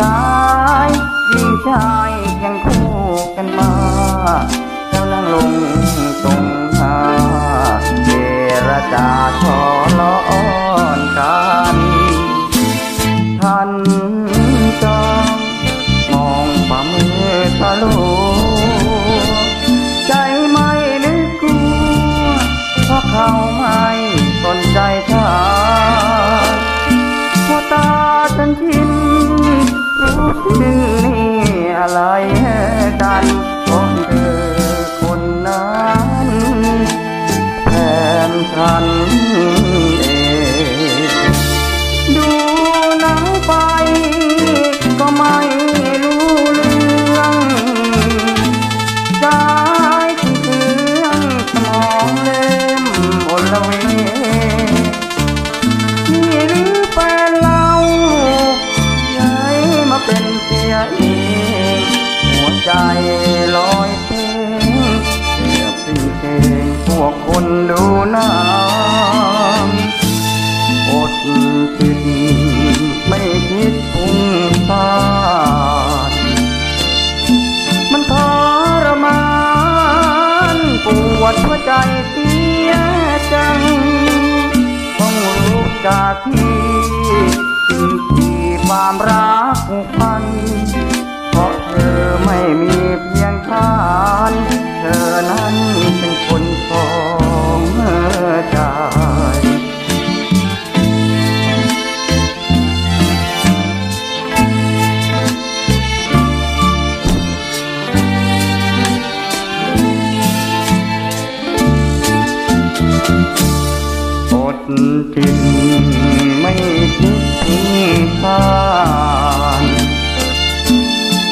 กายยิ่งชายังค ชื่อนี่อะไรกันของเธอคนนั้นแทนฉัน นดูนังอดกินไม่คิดพุ่งพาดมันทรมานปวดหัวใจเสียจัง ต้องรู้จากที่สิ่งที่ความรักผูกพัน เพราะเธอไม่มี อดกินไม่คิดถึงทาน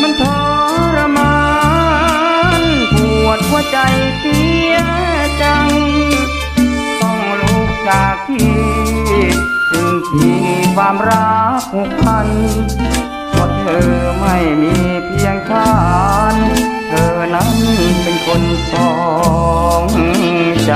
มันทรมานปวดหัวใจเสียจัง ต้องลุกจากที่ถึงที่ความรักผูกพันเพราะเธอไม่มีเพียงทานเธอนั้นเป็นคนสองใจ